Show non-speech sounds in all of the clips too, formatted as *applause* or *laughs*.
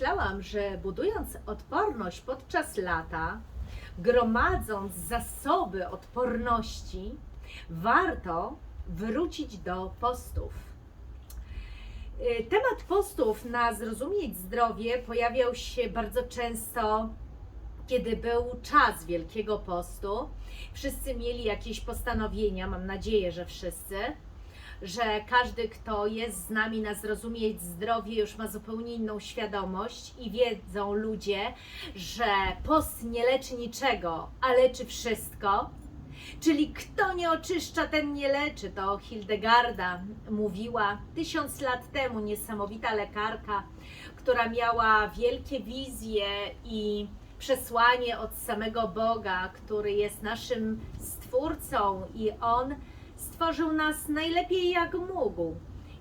pomyślałam, że budując odporność podczas lata, gromadząc zasoby odporności, warto wrócić do postów. Y, Temat postów na zrozumieć zdrowie pojawiał się bardzo często, kiedy był czas Wielkiego Postu. Wszyscy mieli jakieś postanowienia, mam nadzieję, że wszyscy, że każdy, kto jest z nami na zrozumieć zdrowie, już ma zupełnie inną świadomość i wiedzą ludzie, że post nie leczy niczego, a leczy wszystko. Czyli kto nie oczyszcza, ten nie leczy. To Hildegarda mówiła tysiąc lat temu, niesamowita lekarka, która miała wielkie wizje i przesłanie od samego Boga, który jest naszym stwórcą i On stworzył nas najlepiej jak mógł.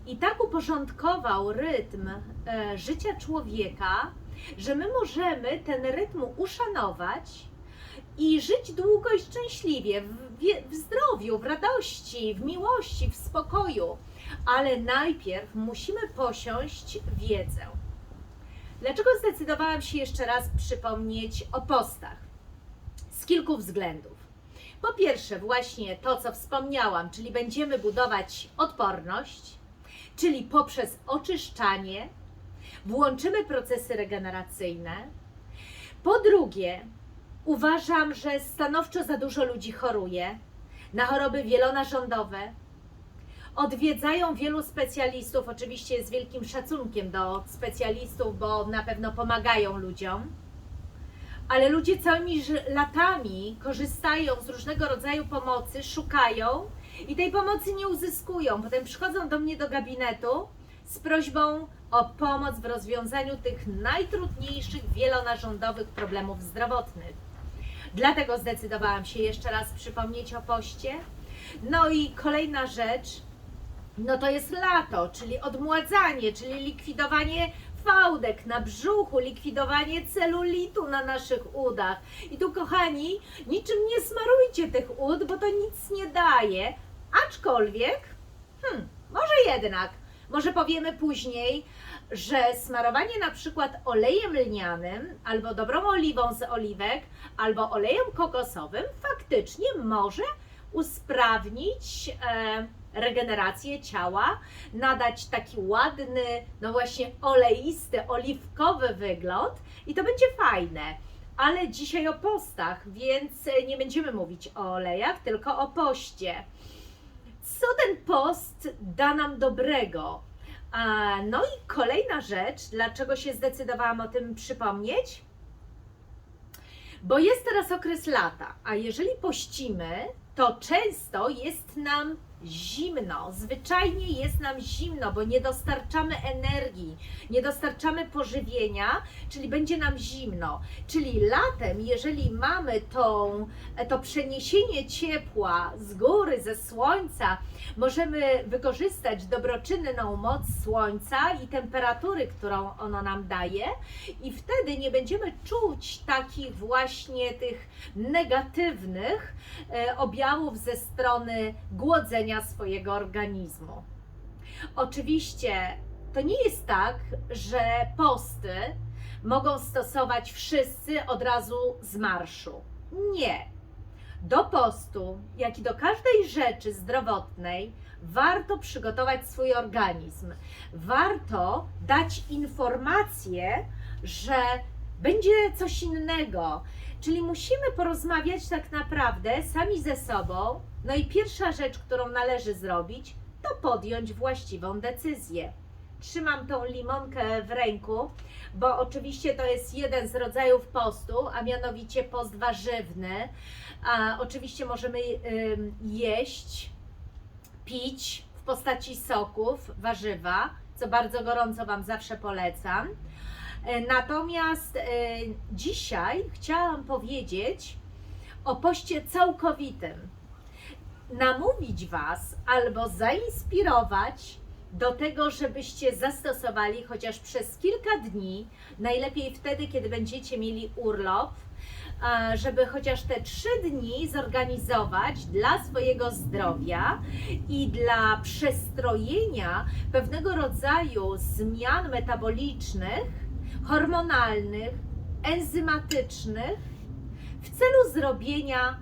I tak uporządkował rytm e, życia człowieka, że my możemy ten rytm uszanować i żyć długo i szczęśliwie, w, w zdrowiu, w radości, w miłości, w spokoju. Ale najpierw musimy posiąść wiedzę. Dlaczego zdecydowałam się jeszcze raz przypomnieć o postach? Z kilku względów. Po pierwsze, właśnie to, co wspomniałam, czyli będziemy budować odporność, czyli poprzez oczyszczanie włączymy procesy regeneracyjne. Po drugie, uważam, że stanowczo za dużo ludzi choruje na choroby wielonarządowe. Odwiedzają wielu specjalistów, oczywiście z wielkim szacunkiem do specjalistów, bo na pewno pomagają ludziom ale ludzie całymi latami korzystają z różnego rodzaju pomocy, szukają i tej pomocy nie uzyskują. Potem przychodzą do mnie do gabinetu z prośbą o pomoc w rozwiązaniu tych najtrudniejszych wielonarządowych problemów zdrowotnych. Dlatego zdecydowałam się jeszcze raz przypomnieć o poście. No i kolejna rzecz, no to jest lato, czyli odmładzanie, czyli likwidowanie fałdek na brzuchu, likwidowanie celulitu na naszych udach. I tu, kochani, niczym nie smarujcie tych ud, bo to nic nie daje. Aczkolwiek, hmm, może jednak, może powiemy później, że smarowanie na przykład olejem lnianym, albo dobrą oliwą z oliwek, albo olejem kokosowym faktycznie może usprawnić e, regenerację ciała, nadać taki ładny, no właśnie oleisty, oliwkowy wygląd i to będzie fajne. Ale dzisiaj o postach, więc nie będziemy mówić o olejach, tylko o poście. Co ten post da nam dobrego? No i kolejna rzecz, dlaczego się zdecydowałam o tym przypomnieć? Bo jest teraz okres lata, a jeżeli pościmy, to często jest nam zimno. Zwyczajnie jest nam zimno, bo nie dostarczamy energii, nie dostarczamy pożywienia, czyli będzie nam zimno. Czyli latem, jeżeli mamy tą, to przeniesienie ciepła z góry, ze słońca, możemy wykorzystać dobroczynną moc słońca i temperatury, którą ono nam daje, i wtedy nie będziemy czuć takich właśnie tych negatywnych e, objawów ze strony głodzenia swojego organizmu. Oczywiście to nie jest tak, że posty mogą stosować wszyscy od razu z marszu. Nie. Do postu, jak i do każdej rzeczy zdrowotnej, warto przygotować swój organizm. Warto dać informację, że będzie coś innego. Czyli musimy porozmawiać tak naprawdę sami ze sobą. No i pierwsza rzecz, którą należy zrobić, to podjąć właściwą decyzję. Trzymam tą limonkę w ręku, bo oczywiście to jest jeden z rodzajów postu, a mianowicie post warzywny. A oczywiście możemy jeść, pić w postaci soków, warzywa, co bardzo gorąco Wam zawsze polecam. E, Natomiast e, dzisiaj chciałam powiedzieć o poście całkowitym. Namówić Was albo zainspirować do tego, żebyście zastosowali chociaż przez kilka dni, najlepiej wtedy, kiedy będziecie mieli urlop, a, żeby chociaż te trzy dni zorganizować dla swojego zdrowia i dla przestrojenia pewnego rodzaju zmian metabolicznych hormonalnych, enzymatycznych w celu zrobienia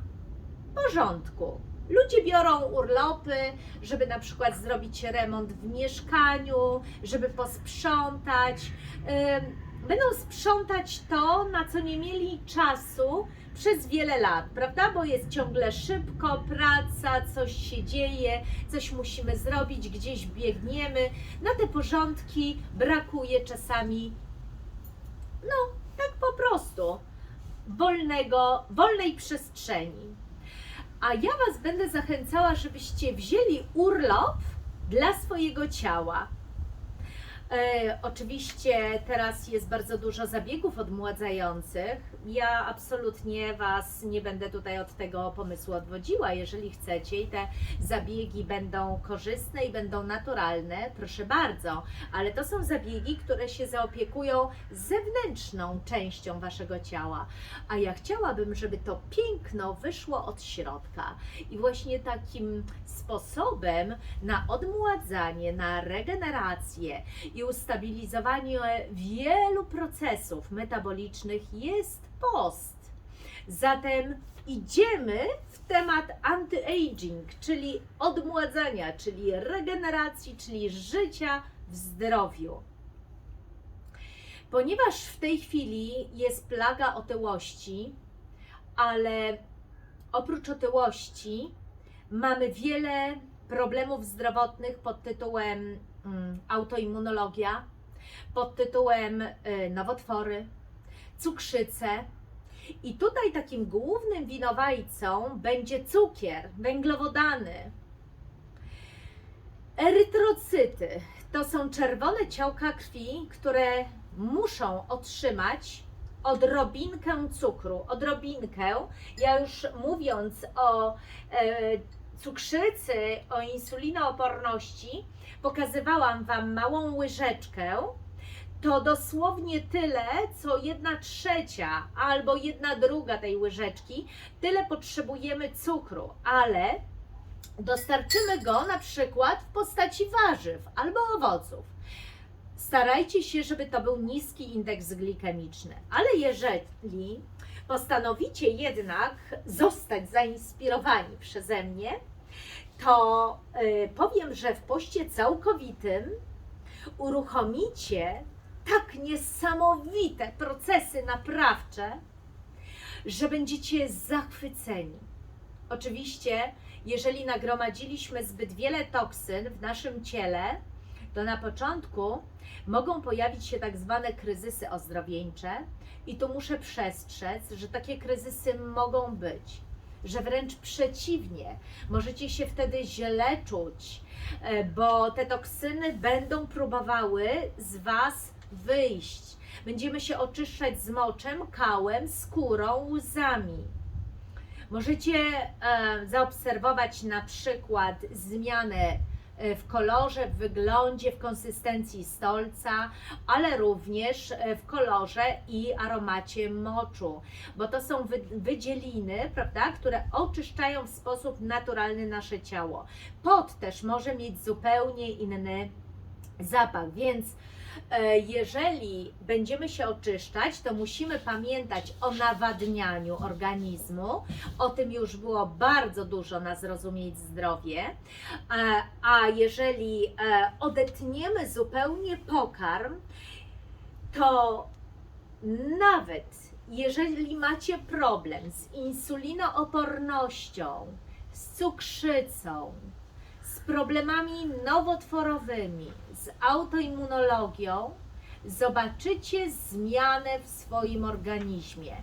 porządku. Ludzie biorą urlopy, żeby na przykład zrobić remont w mieszkaniu, żeby posprzątać. Będą sprzątać to, na co nie mieli czasu przez wiele lat, prawda? Bo jest ciągle szybko, praca, coś się dzieje, coś musimy zrobić, gdzieś biegniemy. Na te porządki brakuje czasami, no, tak po prostu, wolnego, wolnej przestrzeni. A ja Was będę zachęcała, żebyście wzięli urlop dla swojego ciała. E, oczywiście teraz jest bardzo dużo zabiegów odmładzających. Ja absolutnie Was nie będę tutaj od tego pomysłu odwodziła. Jeżeli chcecie i te zabiegi będą korzystne i będą naturalne, proszę bardzo, ale to są zabiegi, które się zaopiekują zewnętrzną częścią Waszego ciała. A ja chciałabym, żeby to piękno wyszło od środka. I właśnie takim sposobem na odmładzanie, na regenerację i ustabilizowanie wielu procesów metabolicznych jest post. Zatem idziemy w temat anti-aging, czyli odmładzania, czyli regeneracji, czyli życia w zdrowiu. Ponieważ w tej chwili jest plaga otyłości, ale oprócz otyłości mamy wiele problemów zdrowotnych pod tytułem autoimmunologia, pod tytułem y, nowotwory, cukrzycę. I tutaj takim głównym winowajcą będzie cukier, węglowodany. Erytrocyty to są czerwone ciałka krwi, które muszą otrzymać odrobinkę cukru, odrobinkę. Ja już mówiąc o e, cukrzycy, o insulinooporności, pokazywałam Wam małą łyżeczkę. To dosłownie tyle, co jedna trzecia albo jedna druga tej łyżeczki, tyle potrzebujemy cukru, ale dostarczymy go na przykład w postaci warzyw albo owoców. Starajcie się, żeby to był niski indeks glikemiczny, ale jeżeli postanowicie jednak zostać zainspirowani przeze mnie, to y, powiem, że w poście całkowitym uruchomicie tak niesamowite procesy naprawcze, że będziecie zachwyceni. Oczywiście, jeżeli nagromadziliśmy zbyt wiele toksyn w naszym ciele, to na początku mogą pojawić się tak zwane kryzysy ozdrowieńcze, i tu muszę przestrzec, że takie kryzysy mogą być, że wręcz przeciwnie, możecie się wtedy źle czuć, e, bo te toksyny będą próbowały z Was wyjść. Będziemy się oczyszczać z moczem, kałem, skórą, łzami. Możecie e, zaobserwować na przykład zmianę w kolorze, w wyglądzie, w konsystencji stolca, ale również e, w kolorze i aromacie moczu, bo to są wy, wydzieliny, prawda, które oczyszczają w sposób naturalny nasze ciało. Pot też może mieć zupełnie inny zapach, więc e, jeżeli będziemy się oczyszczać, to musimy pamiętać o nawadnianiu organizmu. O tym już było bardzo dużo na zrozumieć zdrowie. E, A jeżeli e, odetniemy zupełnie pokarm, to nawet jeżeli macie problem z insulinoopornością, z cukrzycą, problemami nowotworowymi, z autoimmunologią, zobaczycie zmianę w swoim organizmie.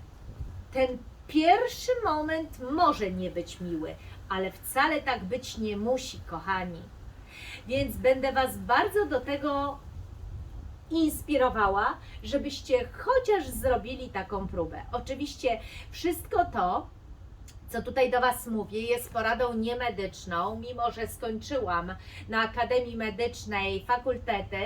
Ten pierwszy moment może nie być miły, ale wcale tak być nie musi, kochani. Więc będę Was bardzo do tego inspirowała, żebyście chociaż zrobili taką próbę. Oczywiście wszystko to, co tutaj do Was mówię, jest poradą niemedyczną, mimo że skończyłam na Akademii Medycznej fakultety,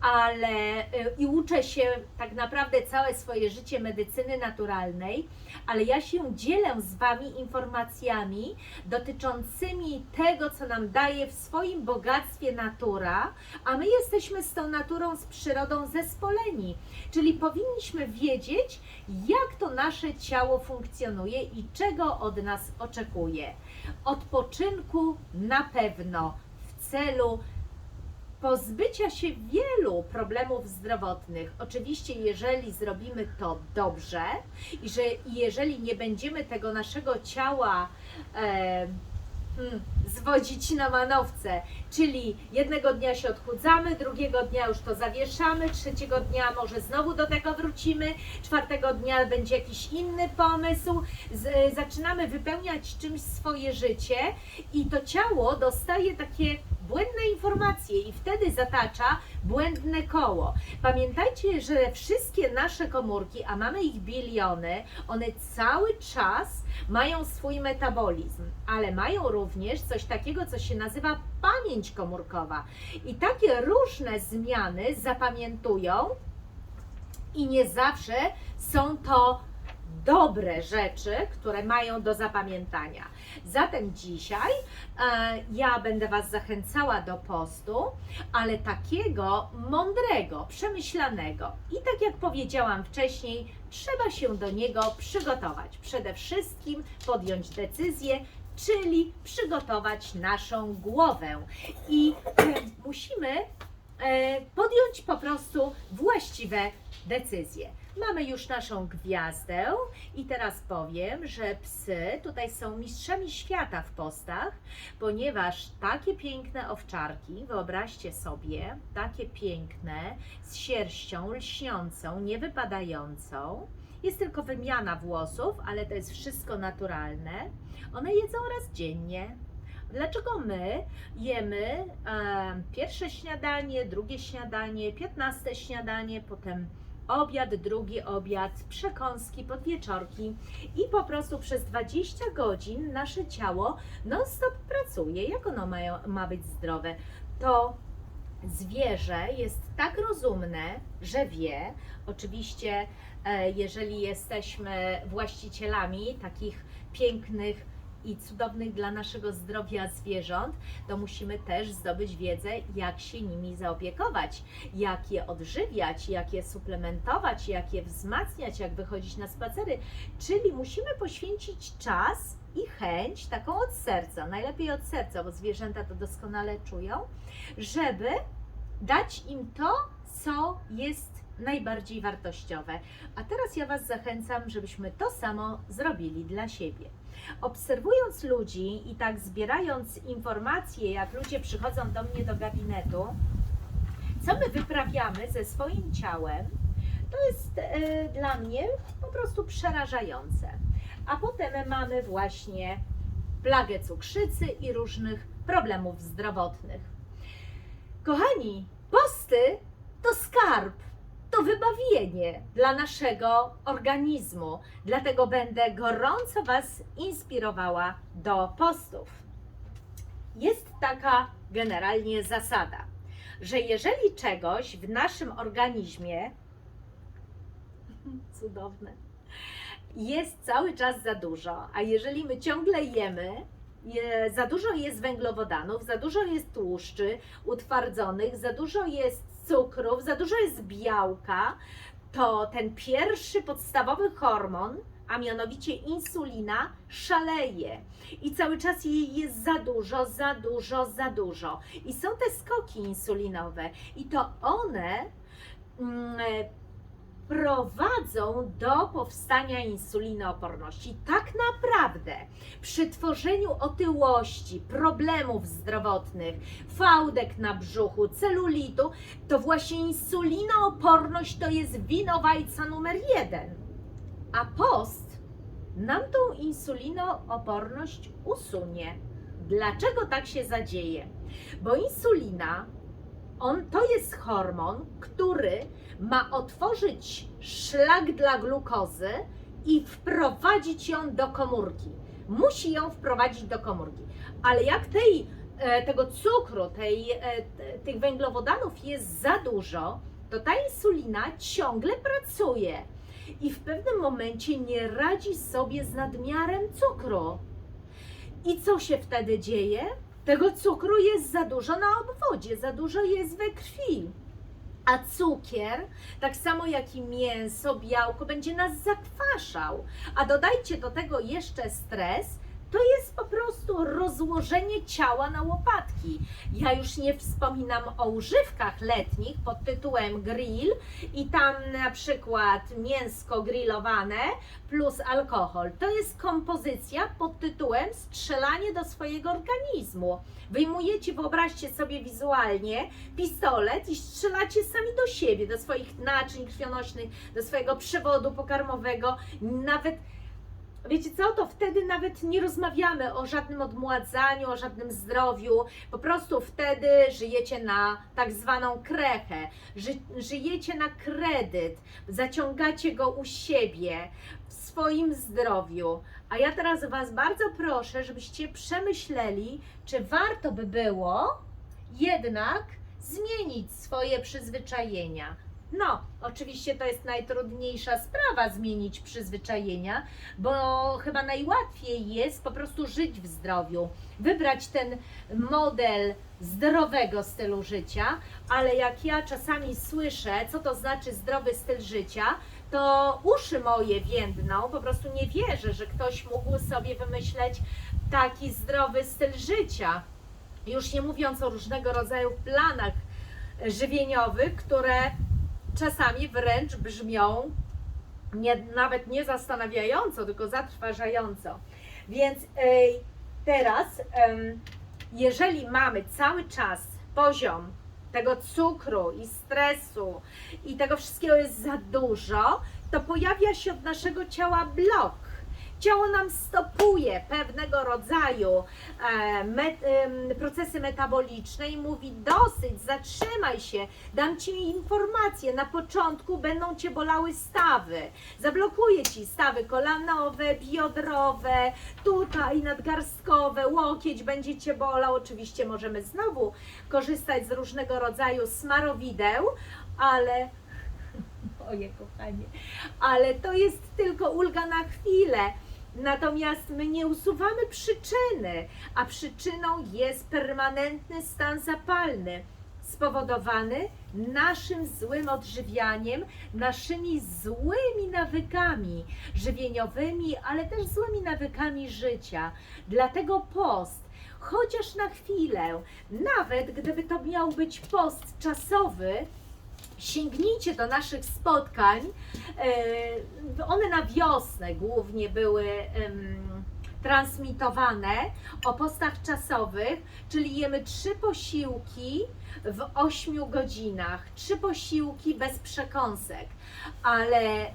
ale y, i uczę się tak naprawdę całe swoje życie medycyny naturalnej, ale ja się dzielę z Wami informacjami dotyczącymi tego, co nam daje w swoim bogactwie natura, a my jesteśmy z tą naturą, z przyrodą zespoleni, czyli powinniśmy wiedzieć, jak to nasze ciało funkcjonuje i czego od nas oczekuje. Odpoczynku na pewno w celu pozbycia się wielu problemów zdrowotnych. Oczywiście, jeżeli zrobimy to dobrze i że jeżeli nie będziemy tego naszego ciała e, zwodzić na manowce, czyli jednego dnia się odchudzamy, drugiego dnia już to zawieszamy, trzeciego dnia może znowu do tego wrócimy, czwartego dnia będzie jakiś inny pomysł, z, zaczynamy wypełniać czymś swoje życie i to ciało dostaje takie błędne informacje i wtedy zatacza błędne koło. Pamiętajcie, że wszystkie nasze komórki, a mamy ich biliony, one cały czas mają swój metabolizm, ale mają również coś takiego, co się nazywa pamięć komórkowa. I takie różne zmiany zapamiętują i nie zawsze są to dobre rzeczy, które mają do zapamiętania. Zatem dzisiaj e, ja będę Was zachęcała do postu, ale takiego mądrego, przemyślanego. I tak jak powiedziałam wcześniej, trzeba się do niego przygotować. Przede wszystkim podjąć decyzję, czyli przygotować naszą głowę. I e, musimy e, podjąć po prostu właściwe decyzje. Mamy już naszą gwiazdę i teraz powiem, że psy tutaj są mistrzami świata w postach, ponieważ takie piękne owczarki, wyobraźcie sobie, takie piękne, z sierścią lśniącą, niewypadającą, jest tylko wymiana włosów, ale to jest wszystko naturalne. One jedzą raz dziennie. Dlaczego my jemy e, pierwsze śniadanie, drugie śniadanie, piętnaste śniadanie, potem obiad, drugi obiad, przekąski, podwieczorki i po prostu przez 20 godzin nasze ciało non-stop pracuje. Jak ono ma, ma być zdrowe? To zwierzę jest tak rozumne, że wie, oczywiście, e, jeżeli jesteśmy właścicielami takich pięknych i cudownych dla naszego zdrowia zwierząt, to musimy też zdobyć wiedzę, jak się nimi zaopiekować, jak je odżywiać, jak je suplementować, jak je wzmacniać, jak wychodzić na spacery. Czyli musimy poświęcić czas i chęć, taką od serca, najlepiej od serca, bo zwierzęta to doskonale czują, żeby dać im to, co jest najbardziej wartościowe. A teraz ja Was zachęcam, żebyśmy to samo zrobili dla siebie. Obserwując ludzi i tak zbierając informacje, jak ludzie przychodzą do mnie do gabinetu, co my wyprawiamy ze swoim ciałem, to jest e, dla mnie po prostu przerażające. A potem mamy właśnie plagę cukrzycy i różnych problemów zdrowotnych. Kochani, posty to skarb, to wybawienie dla naszego organizmu. Dlatego będę gorąco Was inspirowała do postów. Jest taka generalnie zasada, że jeżeli czegoś w naszym organizmie *laughs* cudowne jest cały czas za dużo, a jeżeli my ciągle jemy, je, za dużo jest węglowodanów, za dużo jest tłuszczy utwardzonych, za dużo jest cukrów, za dużo jest białka, to ten pierwszy podstawowy hormon, a mianowicie insulina, szaleje. I cały czas jej jest za dużo, za dużo, za dużo. I są te skoki insulinowe, i to one. Mm, prowadzą do powstania insulinooporności. Tak naprawdę przy tworzeniu otyłości, problemów zdrowotnych, fałdek na brzuchu, celulitu, to właśnie insulinooporność to jest winowajca numer jeden. A post nam tą insulinooporność usunie. Dlaczego tak się zadzieje? Bo insulina on to jest hormon, który ma otworzyć szlak dla glukozy i wprowadzić ją do komórki. musi ją wprowadzić do komórki. Ale jak tej, e, tego cukru, tej, e, tych węglowodanów jest za dużo, to ta insulina ciągle pracuje i w pewnym momencie nie radzi sobie z nadmiarem cukru. I co się wtedy dzieje? Tego cukru jest za dużo na obwodzie, za dużo jest we krwi. A cukier, tak samo jak i mięso, białko, będzie nas zakwaszał. A dodajcie do tego jeszcze stres, to jest po prostu rozłożenie ciała na łopatki. Ja już nie wspominam o używkach letnich pod tytułem grill i tam na przykład mięsko grillowane plus alkohol. To jest kompozycja pod tytułem strzelanie do swojego organizmu. Wyjmujecie, wyobraźcie sobie wizualnie pistolet i strzelacie sami do siebie, do swoich naczyń krwionośnych, do swojego przewodu pokarmowego, nawet Wiecie co, to wtedy nawet nie rozmawiamy o żadnym odmładzaniu, o żadnym zdrowiu. Po prostu wtedy żyjecie na tak zwaną krechę, ży, żyjecie na kredyt, zaciągacie go u siebie, w swoim zdrowiu. A ja teraz Was bardzo proszę, żebyście przemyśleli, czy warto by było jednak zmienić swoje przyzwyczajenia. No, oczywiście to jest najtrudniejsza sprawa zmienić przyzwyczajenia, bo chyba najłatwiej jest po prostu żyć w zdrowiu, wybrać ten model zdrowego stylu życia, ale jak ja czasami słyszę, co to znaczy zdrowy styl życia, to uszy moje więdną, po prostu nie wierzę, że ktoś mógł sobie wymyśleć taki zdrowy styl życia. Już nie mówiąc o różnego rodzaju planach żywieniowych, które czasami wręcz brzmią nie, nawet nie zastanawiająco, tylko zatrważająco. Więc ej, teraz, em, jeżeli mamy cały czas poziom tego cukru i stresu i tego wszystkiego jest za dużo, to pojawia się od naszego ciała blok. Ciało nam stopuje pewnego rodzaju e, met, procesy metaboliczne i mówi dosyć, zatrzymaj się, dam Ci informację, na początku będą Cię bolały stawy, zablokuję Ci stawy kolanowe, biodrowe, tutaj nadgarstkowe, łokieć będzie Cię bolał, oczywiście możemy znowu korzystać z różnego rodzaju smarowideł, ale *laughs* moje kochanie, ale to jest tylko ulga na chwilę. Natomiast my nie usuwamy przyczyny, a przyczyną jest permanentny stan zapalny, spowodowany naszym złym odżywianiem, naszymi złymi nawykami żywieniowymi, ale też złymi nawykami życia. Dlatego post, chociaż na chwilę, nawet gdyby to miał być post czasowy, sięgnijcie do naszych spotkań. E, One na wiosnę głównie były transmitowane o postach czasowych, czyli jemy trzy posiłki w 8 godzinach, trzy posiłki bez przekąsek, ale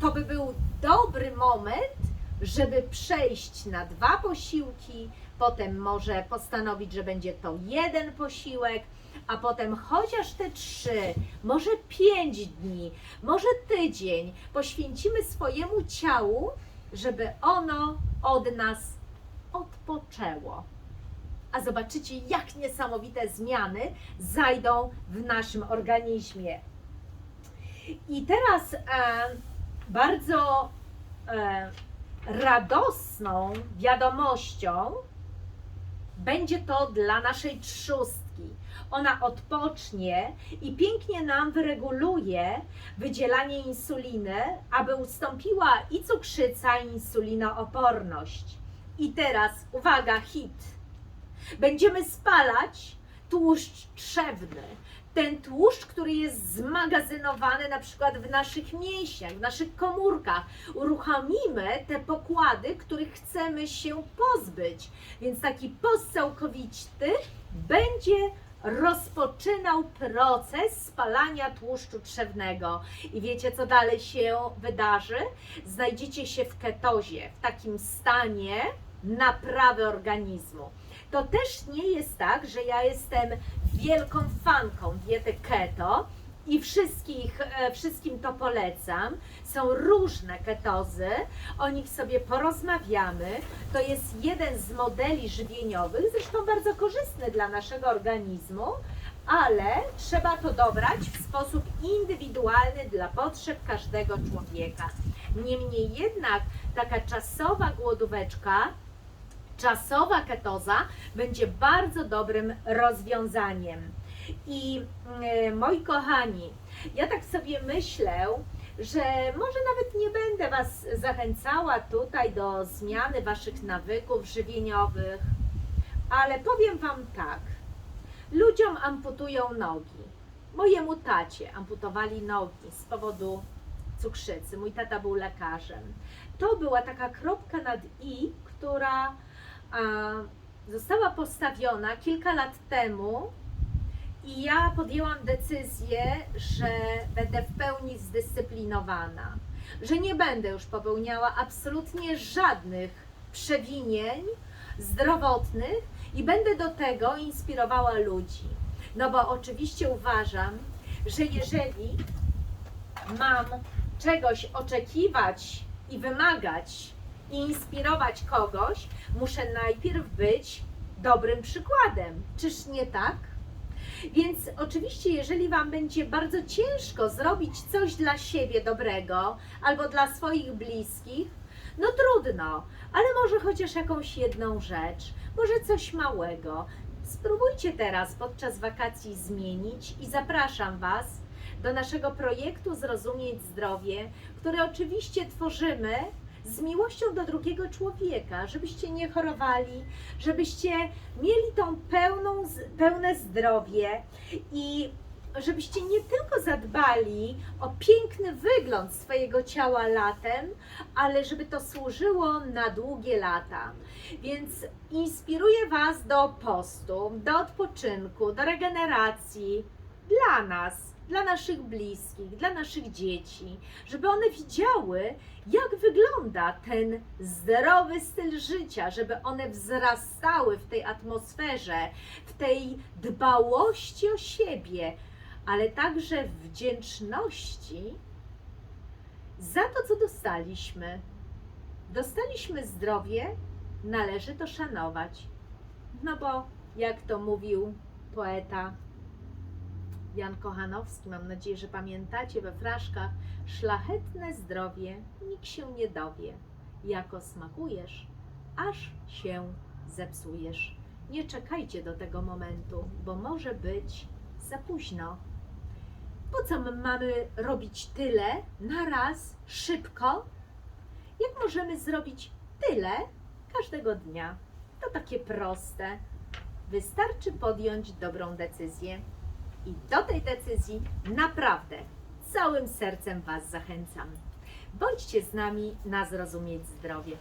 to by był dobry moment, żeby przejść na dwa posiłki, potem może postanowić, że będzie to jeden posiłek, a potem chociaż te trzy, może pięć dni, może tydzień poświęcimy swojemu ciału, żeby ono od nas odpoczęło. A zobaczycie, jak niesamowite zmiany zajdą w naszym organizmie. I teraz e, bardzo e, radosną wiadomością będzie to dla naszej trzustki. Ona odpocznie i pięknie nam wyreguluje wydzielanie insuliny, aby ustąpiła i cukrzyca, i insulinooporność. I teraz uwaga, hit. Będziemy spalać tłuszcz trzewny. Ten tłuszcz, który jest zmagazynowany na przykład w naszych mięśniach, w naszych komórkach. Uruchomimy te pokłady, których chcemy się pozbyć. Więc taki post całkowity będzie rozpoczynał proces spalania tłuszczu trzewnego. I wiecie, co dalej się wydarzy? Znajdziecie się w ketozie, w takim stanie naprawy organizmu. To też nie jest tak, że ja jestem wielką fanką diety keto i wszystkich, e, wszystkim to polecam. Są różne ketozy, o nich sobie porozmawiamy. To jest jeden z modeli żywieniowych, zresztą bardzo korzystny dla naszego organizmu, ale trzeba to dobrać w sposób indywidualny dla potrzeb każdego człowieka. Niemniej jednak taka czasowa głodóweczka, czasowa ketoza będzie bardzo dobrym rozwiązaniem. I e, moi kochani, ja tak sobie myślę, że może nawet nie będę Was zachęcała tutaj do zmiany Waszych nawyków żywieniowych, ale powiem Wam tak. Ludziom amputują nogi. Mojemu tacie amputowali nogi z powodu cukrzycy. Mój tata był lekarzem. To była taka kropka nad i, która a, została postawiona kilka lat temu i ja podjęłam decyzję, że będę w pełni zdyscyplinowana, że nie będę już popełniała absolutnie żadnych przewinień zdrowotnych i będę do tego inspirowała ludzi. No bo oczywiście uważam, że jeżeli mam czegoś oczekiwać i wymagać i inspirować kogoś, muszę najpierw być dobrym przykładem. Czyż nie tak? Więc oczywiście, jeżeli Wam będzie bardzo ciężko zrobić coś dla siebie dobrego albo dla swoich bliskich, no trudno, ale może chociaż jakąś jedną rzecz, może coś małego. Spróbujcie teraz podczas wakacji zmienić i zapraszam Was do naszego projektu Zrozumieć Zdrowie, który oczywiście tworzymy z miłością do drugiego człowieka, żebyście nie chorowali, żebyście mieli tą pełną, pełne zdrowie i żebyście nie tylko zadbali o piękny wygląd swojego ciała latem, ale żeby to służyło na długie lata. Więc inspiruję Was do postu, do odpoczynku, do regeneracji dla nas, dla naszych bliskich, dla naszych dzieci, żeby one widziały, jak wygląda ten zdrowy styl życia, żeby one wzrastały w tej atmosferze, w tej dbałości o siebie, ale także w wdzięczności za to, co dostaliśmy. Dostaliśmy zdrowie, należy to szanować. No bo, jak to mówił poeta Jan Kochanowski, mam nadzieję, że pamiętacie we fraszkach, szlachetne zdrowie nikt się nie dowie, jako smakujesz, aż się zepsujesz. Nie czekajcie do tego momentu, bo może być za późno. Po co my mamy robić tyle na raz, szybko? Jak możemy zrobić tyle każdego dnia? To takie proste. Wystarczy podjąć dobrą decyzję. I do tej decyzji naprawdę całym sercem Was zachęcam. Bądźcie z nami na zrozumieć zdrowie.